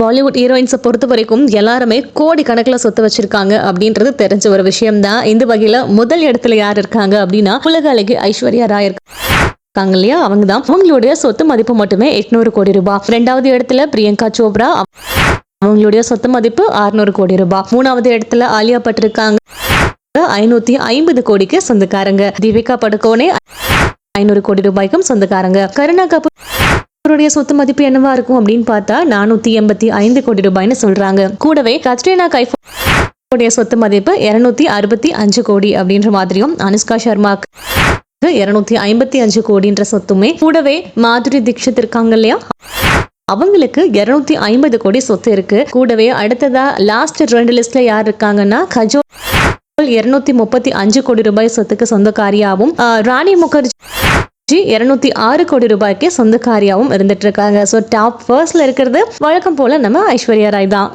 பாலிவுட் ஹீரோயின்ஸை பொறுத்த வரைக்கும் எல்லாருமே கோடி கணக்கில் சொத்து வச்சிருக்காங்க அப்படின்றது தெரிஞ்ச ஒரு விஷயம் தான் இந்த வகையில் முதல் இடத்துல யார் இருக்காங்க அப்படின்னா உலக அழகி ஐஸ்வர்யா ராய் இருக்காங்க இல்லையா? அவங்க தான் அவங்களுடைய சொத்து மதிப்பு மட்டுமே எட்நூறு கோடி ரூபாய். ரெண்டாவது இடத்துல பிரியங்கா சோப்ரா. அவங்களுடைய சொத்து மதிப்பு 600 கோடி ரூபாய். மூணாவது இடத்துல ஆலியா பட் இருக்காங்க. ஐநூத்தி ஐம்பது கோடிக்கு சொந்தக்காரங்க. தீபிகா படுகோனே ஐநூறு கோடி ரூபாய்க்கும் சொந்தக்காரங்க. கருணா கபூர் அவருடைய சொத்து மதிப்பு என்னவா இருக்கும் அப்படின்னு பார்த்தா நானூத்தி எண்பத்தி ஐந்து கோடி ரூபாய்னு சொல்றாங்க. கூடவே கத்ரீனா கைஃபோடைய சொத்து மதிப்பு இருநூத்தி அறுபத்தி அஞ்சு கோடி அப்படின்ற மாதிரியும் அனுஷ்கா சர்மாக்கு இருநூத்தி ஐம்பத்தி அஞ்சு கோடின்ற சொத்துமே கூடவே மாதுரி தீட்சித் இருக்காங்க இல்லையா? அவங்களுக்கு இருநூத்தி ஐம்பது கோடி சொத்து இருக்கு. கூடவே அடுத்ததா லாஸ்ட் ரெண்டு லிஸ்ட்ல யார் இருக்காங்கன்னா? கஜோ இருநூத்தி முப்பத்தி அஞ்சு கோடி ரூபாய் சொத்துக்கு சொந்தக்காரியாகவும் ராணி முகர்ஜி இருநூத்தி ஆறு கோடி ரூபாய்க்கு சொந்தக்காரியாவும் இருந்துட்டு இருக்காங்க. ஸோ டாப் ஃபர்ஸ்ட்ல இருக்கிறது வழக்கம் போல நம்ம ஐஸ்வர்யா ராய் தான்.